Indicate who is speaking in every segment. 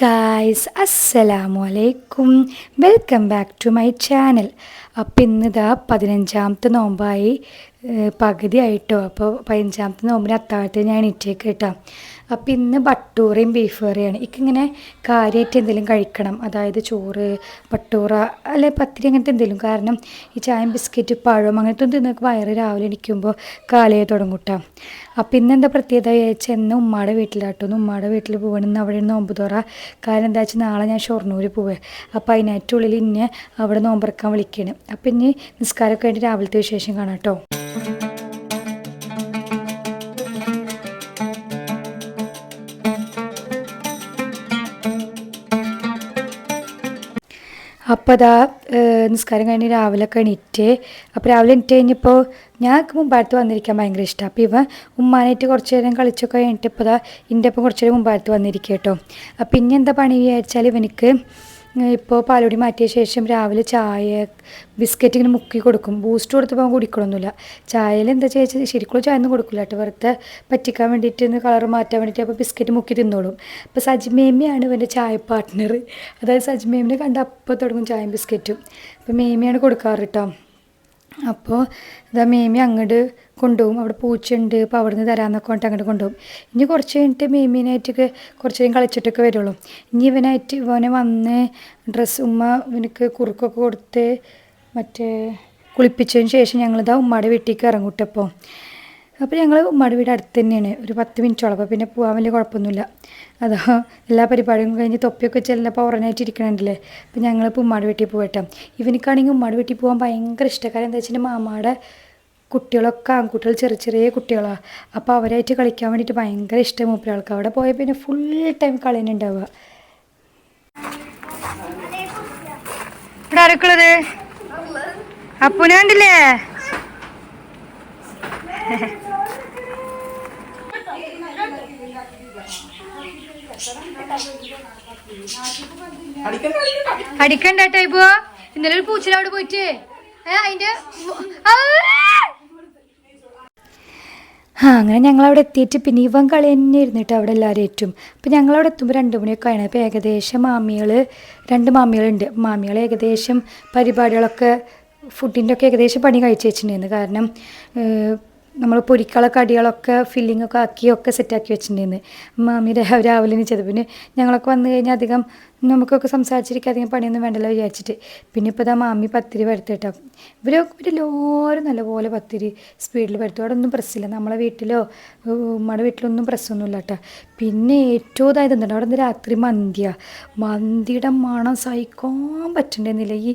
Speaker 1: Guys അസ്സലാമു അലൈക്കും welcome back to my channel അപ്പം ഇന്നിതാ പതിനഞ്ചാമത്തെ നോമ്പായി. ഏഹ് പകുതി ആയിട്ടോ അപ്പോൾ പതിനഞ്ചാമത്തെ നോമ്പിന് അത്താഴത്തിന് ഞാൻ എണീറ്റേക്ക് കേട്ടോ. അപ്പം ഇന്ന് ബട്ടൂറയും ബീഫ് കറിയാണ്. എനിക്കിങ്ങനെ കാര്യമായിട്ട് എന്തെങ്കിലും കഴിക്കണം. അതായത് ചോറ് ബട്ടൂറ അല്ലെ പത്തിരി അങ്ങനത്തെ എന്തെങ്കിലും. കാരണം ഈ ചായം ബിസ്ക്കറ്റ് പഴം അങ്ങനത്തെ തിന്നൊക്കെ വയറ് രാവിലെ എണീക്കുമ്പോൾ കാലയെ തുടങ്ങൂട്ടാ അപ്പം ഇന്ന് എന്താ പ്രത്യേകത? ചോദിച്ചാൽ ഇന്ന് ഉമ്മയുടെ വീട്ടിലാട്ടോ. ഒന്ന് ഉമ്മയുടെ വീട്ടിൽ പോകണം ഇന്ന് അവിടെ നോമ്പ് തുറ. കാരണം എന്താ വെച്ചാൽ നാളെ ഞാൻ ഷൊർണൂർ പോവേ. അപ്പം അതിനായിട്ടുള്ളിൽ ഇന്നെ അവിടെ നോമ്പറക്കാൻ വിളിക്കുകയാണ് അപ്പം ഇനി നിസ്കാരമൊക്കെ വേണ്ടി രാവിലത്തെ വിശേഷം കാണാം കേട്ടോ. അപ്പോൾ അതാ നിസ്കാരം കഴിഞ്ഞ് രാവിലെ ഒക്കെ എണീറ്റ്. അപ്പോൾ രാവിലെ എണീറ്റ് കഴിഞ്ഞപ്പോൾ ഞാൻ മുമ്പാടത്ത് വന്നിരിക്കാൻ ഭയങ്കര ഇഷ്ടമാണ് അപ്പോൾ ഇവ ഉമ്മാനായിട്ട് കുറച്ച് നേരം കളിച്ചൊക്കെ കഴിഞ്ഞിട്ട് ഇപ്പോൾ ഇതാ എന്റെ ഒപ്പം കുറച്ച് നേരം മുമ്പാടത്ത് വന്നിരിക്കുക കേട്ടോ ഇനി എന്താ പണി വിചാരിച്ചാൽ ഇവനിക്ക്? ഇപ്പോൾ പാലുടി മാറ്റിയ ശേഷം രാവിലെ ചായ ബിസ്ക്കറ്റ് ഇങ്ങനെ മുക്കി കൊടുക്കും. ബൂസ്റ്റ് കൊടുത്തപ്പോൾ കുടിക്കണമൊന്നുമില്ല ചായയിൽ എന്താ ചോദിച്ചാൽ ശരിക്കുള്ള ചായ ഒന്നും കൊടുക്കില്ല കേട്ടോ. വെറുതെ പറ്റിക്കാൻ വേണ്ടിയിട്ട് ഒന്ന് കളർ മാറ്റാൻ വേണ്ടിയിട്ട് അപ്പോൾ ബിസ്ക്കറ്റ് മുക്കി തിന്നോളും. അപ്പോൾ സജ്മേമിയാണ് ഇവന്റെ ചായ പാർട്ട്ണർ അതായത് സജിമേമിനെ കണ്ട അപ്പോൾ തുടങ്ങും ചായയും ബിസ്ക്കറ്റും. അപ്പോൾ മേമിയാണ് കൊടുക്കാറ് കേട്ടോ. അപ്പോൾ ഇതാ മേമി അങ്ങോട്ട് കൊണ്ടുപോകും. അവിടെ പൂച്ചയുണ്ട് അപ്പോൾ അവിടെ നിന്ന് തരാമെന്നൊക്കെ പറഞ്ഞിട്ട് അങ്ങോട്ട് കൊണ്ടുപോകും. ഇനി കുറച്ച് കഴിഞ്ഞിട്ട് മേമീനായിട്ടൊക്കെ കുറച്ച് നേരം കളിച്ചിട്ടൊക്കെ വരുള്ളൂ. ഇനി ഇവനായിട്ട് ഇവനെ വന്ന് ഡ്രസ്സ് ഉമ്മ ഇവനക്ക് കുറുക്കൊക്കെ കൊടുത്ത് മറ്റേ കുളിപ്പിച്ചതിന് ശേഷം ഞങ്ങളിതാ ഉമ്മയുടെ വീട്ടിലേക്ക് ഇറങ്ങൂട്ടപ്പോൾ അപ്പോൾ ഞങ്ങൾ ഉമ്മയുടെ വീട് അടുത്ത് തന്നെയാണ്. ഒരു പത്ത് മിനിറ്റോളം അപ്പോൾ പിന്നെ പോകാൻ വലിയ കുഴപ്പമൊന്നുമില്ല. അതോ എല്ലാ പരിപാടിയും കഴിഞ്ഞ് തൊപ്പിയൊക്കെ ചെല്ലപ്പോൾ ഉറനായിട്ട് ഇരിക്കണുണ്ടല്ലേ? അപ്പോൾ ഞങ്ങളിപ്പോൾ ഉമ്മയുടെ വീട്ടിൽ പോകട്ടെ ഇവനിക്കാണെങ്കിൽ ഉമ്മയുടെ വീട്ടിൽ പോകാൻ ഭയങ്കര ഇഷ്ടക്കാരൻ എന്താ വെച്ചിട്ടുണ്ടെങ്കിൽ മാമാടെ കുട്ടികളൊക്കെ ആൺകുട്ടികൾ ചെറിയ ചെറിയ കുട്ടികളാണ് അപ്പോൾ അവരായിട്ട് കളിക്കാൻ വേണ്ടിയിട്ട് ഭയങ്കര ഇഷ്ടം മൂപ്പരാൾക്ക്. അവിടെ പോയാൽ പിന്നെ ഫുൾ ടൈം കളി തന്നെ ഉണ്ടാവുക ഇവിടെ ആരൊക്കെയുള്ളത്? അപ്പുനെ കണ്ടില്ലേ? ഇന്നലെ ഒരു പൂച്ചല അവിടെ പോയിട്ട്. അതിന്റെ ആ! അങ്ങനെ ഞങ്ങളവിടെ എത്തിയിട്ട് പിന്നെ ഇവൻ കളി തന്നെ ഇരുന്നിട്ട് അവിടെ എല്ലാവരും ഏറ്റും. അപ്പം ഞങ്ങളവിടെ എത്തുമ്പോൾ രണ്ട് മണിയൊക്കെ ആയിരുന്നു അപ്പോൾ ഏകദേശം മാമികൾ രണ്ട് മാമികളുണ്ട്. മാമികൾ ഏകദേശം പരിപാടികളൊക്കെ ഫുഡിന്റെ ഒക്കെ ഏകദേശം പണി കഴിച്ച് വെച്ചിട്ടുണ്ടായിരുന്നു. കാരണം നമ്മൾ പൊരിക്കള കടികളൊക്കെ ഫില്ലിങ്ങൊക്കെ ആക്കി ഒക്കെ സെറ്റാക്കി വെച്ചിട്ടുണ്ടായിരുന്നു. മാമി രാവിലെ നിച്ചത് പിന്നെ ഞങ്ങളൊക്കെ വന്നു കഴിഞ്ഞാൽ അധികം നമുക്കൊക്കെ സംസാരിച്ചിരിക്കാൻ അധികം പണിയൊന്നും വേണ്ടല്ലോ വിചാരിച്ചിട്ട്. പിന്നെ ഇപ്പോൾ ഇതാ മാമി പത്തിരി പരത്തിട്ടോ ഇവർ എല്ലാവരും നല്ലപോലെ പത്തിരി സ്പീഡിൽ വരുത്തും അവിടെ ഒന്നും പ്രസ്സില്ല നമ്മളെ വീട്ടിലോ ഉമ്മയുടെ വീട്ടിലൊന്നും പ്രസ്സൊന്നുമില്ല കേട്ടോ പിന്നെ ഏറ്റവും ഇതായത് എന്തുണ്ട്? അവിടെ നിന്ന് രാത്രി മന്തിയാണ് മന്തിയുടെ മണം സഹിക്കാൻ പറ്റണ്ടെന്നില്ല. ഈ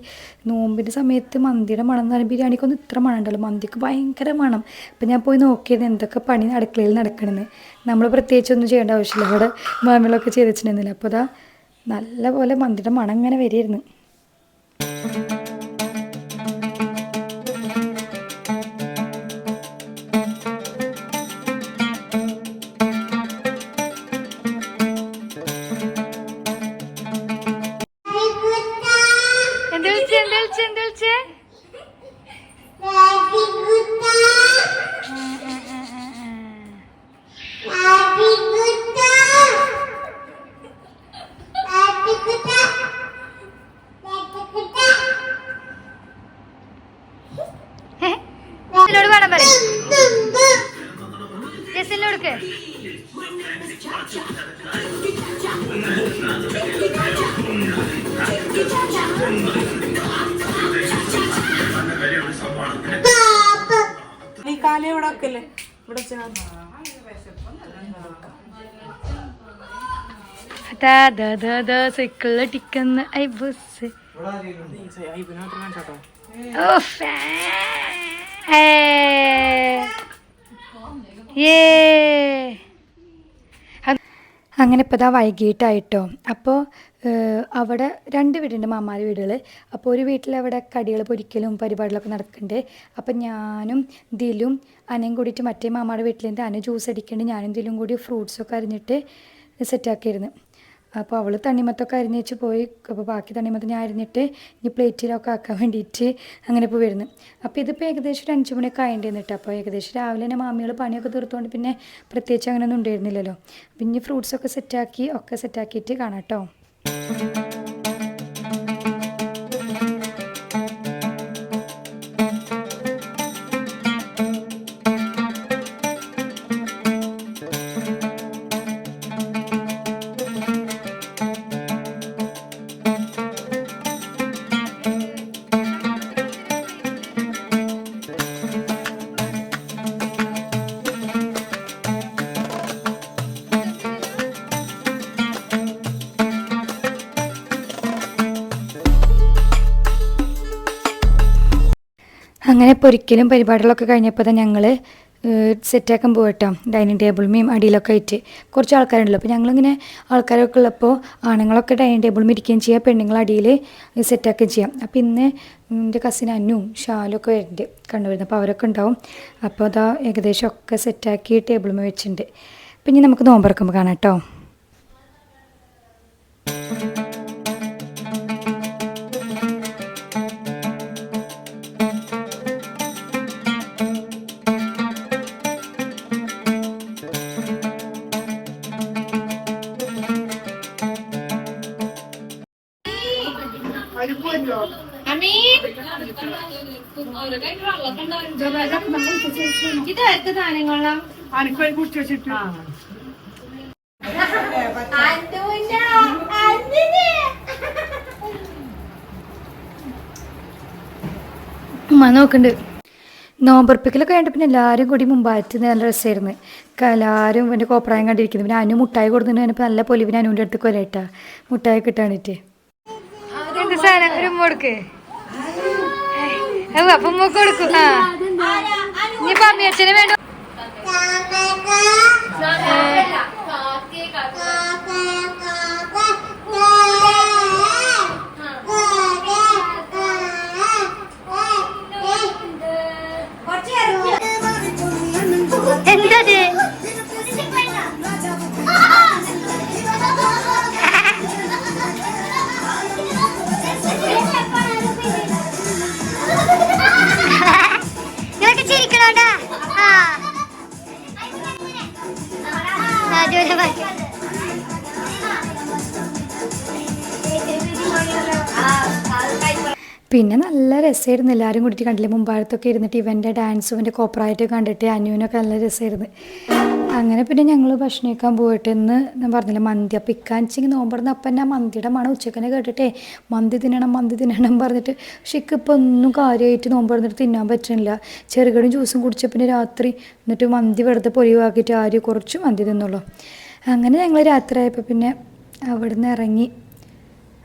Speaker 1: നോമ്പിന്റെ സമയത്ത് മന്തിയുടെ മണം എന്ന് പറയുമ്പോൾ ബിരിയാണിക്കൊന്നും ഇത്ര മണം ഉണ്ടല്ലോ മന്തിക്ക് ഭയങ്കര മണം. അപ്പം ഞാൻ പോയി നോക്കിയത് എന്തൊക്കെ പണി അടുക്കളയിൽ നടക്കണമെന്ന് നമ്മൾ പ്രത്യേകിച്ചൊന്നും ചെയ്യേണ്ട ആവശ്യമില്ല. അവിടെ മാമികളൊക്കെ ചെയ്ത് വെച്ചിട്ടുണ്ടെന്നില്ല അപ്പോൾ അതാ നല്ല പോലെ മന്തിയുടെ മണം ഇങ്ങനെ വരികയായിരുന്നു.
Speaker 2: കാലം ഇവിടെ
Speaker 1: സൈക്കിളിൽ ടിക്കുന്ന ഐ ബസ് ഏ. അങ്ങനെ ഇപ്പോൾ ഇതാ വൈകിട്ടായിട്ടോ അപ്പോൾ അവിടെ രണ്ട് വീടുണ്ട് മാമാരി വീടുകൾ അപ്പോൾ ഒരു വീട്ടിൽ അവിടെ കടികൾ പൊരിക്കലും പരിപാടികളൊക്കെ നടക്കുന്നുണ്ട് അപ്പം ഞാനും ദിലും അനയും കൂടിയിട്ട് മറ്റേ മാമാടെ വീട്ടിലുണ്ട് അന ജ്യൂസ് അടിക്കുന്നുണ്ട് ഞാനും ദിലും കൂടി ഫ്രൂട്ട്സൊക്കെ അരിഞ്ഞിട്ട് സെറ്റാക്കിയിരുന്നു അപ്പോൾ അവൾ തണ്ണിമത്തൊക്കെ അരിഞ്ഞ് വെച്ച് പോയി. അപ്പോൾ ബാക്കി തണ്ണിമത്ത് ഞാൻ അരിഞ്ഞിട്ട് ഇനി പ്ലേറ്റിലൊക്കെ ആക്കാൻ വേണ്ടിയിട്ട് അങ്ങനെ ഇപ്പോൾ വരുന്നു. അപ്പോൾ ഇതിപ്പോൾ ഏകദേശം ഒരു അഞ്ച് മണിയൊക്കെ ആയിട്ടുണ്ടായിരുന്നു കേട്ടോ അപ്പോൾ ഏകദേശം രാവിലെ തന്നെ മാമികൾ പണിയൊക്കെ തീർത്തുകൊണ്ട് പിന്നെ പ്രത്യേകിച്ച് അങ്ങനെയൊന്നും ഉണ്ടായിരുന്നില്ലല്ലോ. പിന്നെ ഫ്രൂട്ട്സൊക്കെ സെറ്റാക്കി ഒക്കെ സെറ്റാക്കിയിട്ട് കാണാം കേട്ടോ അങ്ങനെ പൊരിക്കലും പരിപാടികളൊക്കെ കഴിഞ്ഞപ്പോൾ തന്നെ ഞങ്ങൾ സെറ്റാക്കാൻ പോകട്ടോ ഡൈനിങ് ടേബിളുമേയും അടിയിലൊക്കെ ആയിട്ട് കുറച്ച് ആൾക്കാരുണ്ടല്ലോ. അപ്പോൾ ഞങ്ങളിങ്ങനെ ആൾക്കാരൊക്കെ ഉള്ളപ്പോൾ ആണുങ്ങളൊക്കെ ഡൈനിങ് ടേബിളും ഇരിക്കുകയും ചെയ്യാം പെണ്ണുങ്ങൾ അടിയിൽ സെറ്റാക്കുകയും ചെയ്യാം. അപ്പോൾ ഇന്ന് എന്റെ കസിൻ അന്നും ഷാലൊക്കെ വരുന്നുണ്ട് കണ്ടുവരുന്നത് അപ്പോൾ അവരൊക്കെ ഉണ്ടാവും. അപ്പോൾ അതാ ഏകദേശം ഒക്കെ സെറ്റാക്കി ടേബിളുമേ വെച്ചിട്ടുണ്ട്. അപ്പം ഇനി നമുക്ക് നോമ്പറക്കുമ്പോൾ കാണാം കേട്ടോ.
Speaker 3: ഇത്
Speaker 1: ഉമ്മ നോക്കുന്നുണ്ട് നോമ്പുറപ്പിക്കലൊക്കെ കഴിഞ്ഞിട്ട് പിന്നെ എല്ലാവരും കൂടി മുമ്പായിട്ട് നല്ല രസമായിരുന്നു എല്ലാവരും എന്റെ കോപ്രായം കണ്ടിരിക്കുന്നു. പിന്നെ അനു മുട്ടായി കൊടുത്തിട്ട് പിന്നെ നല്ല പൊലിവിന് അനുവിന്റെ അടുത്ത് കൊലയിട്ടാ. മുട്ടായി കിട്ടാനിട്ട്. എന്ത് സാധനം? ഒരു കൊടുക്ക്. അപ്പം കൊടുക്കും. ആ. ഇനി പമ്മി അച്ഛനെ വേണ്ട
Speaker 4: ജോലി
Speaker 1: പിന്നെ നല്ല രസമായിരുന്നു. എല്ലാവരും കൂടിയിട്ട് കണ്ടില്ലേ? മുമ്പാഴത്തൊക്കെ ഇരുന്നിട്ട് ഇവന്റെ ഡാൻസും ഇവന്റെ കോപ്പറായിട്ട് കണ്ടിട്ട് അനുവിനൊക്കെ നല്ല രസമായിരുന്നു. അങ്ങനെ പിന്നെ ഞങ്ങൾ ഭക്ഷണം കഴിക്കാൻ പോയിട്ട് ഇന്ന് ഞാൻ പറഞ്ഞില്ല മന്തി. അപ്പം ഇക്കാഞ്ചിങ് നോമ്പറന്ന് അപ്പം ഞാൻ മന്തിയുടെ മണം ഉച്ചക്കനെ കേട്ടിട്ടേ മന്തി തിന്നണം മന്തി തിന്നണം പറഞ്ഞിട്ട്. പക്ഷെ ഇപ്പം ഒന്നും കാര്യമായിട്ട് നോമ്പറന്നിട്ട് തിന്നാൻ പറ്റുന്നില്ല ചെറുകടും ജ്യൂസും കുടിച്ച പിന്നെ രാത്രി എന്നിട്ട് മന്തി വെറുതെ പൊലിവാക്കിയിട്ട് ആര് കുറച്ച് മന്തി തിന്നുള്ളൂ. അങ്ങനെ ഞങ്ങൾ രാത്രി ആയപ്പോൾ പിന്നെ അവിടുന്ന് ഇറങ്ങി.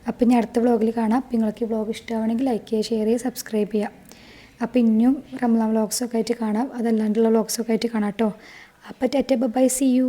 Speaker 1: അപ്പം ഞാൻ അടുത്ത വ്ലോഗിൽ കാണാം. അപ്പം നിങ്ങൾക്ക് ഈ വ്ളോഗ് ഇഷ്ടമാണെങ്കിൽ ലൈക്ക് ചെയ്യുക ഷെയർ ചെയ്യുക സബ്സ്ക്രൈബ് ചെയ്യുക. അപ്പം ഇനിയും റംലാൻ വ്ളോഗ്സൊക്കെ ആയിട്ട് കാണാം. അതല്ലാണ്ടുള്ള വ്ളോഗ്സൊക്കെ ആയിട്ട് കാണാം കേട്ടോ. അപ്പം ടെറ്റ ബൈ സി യു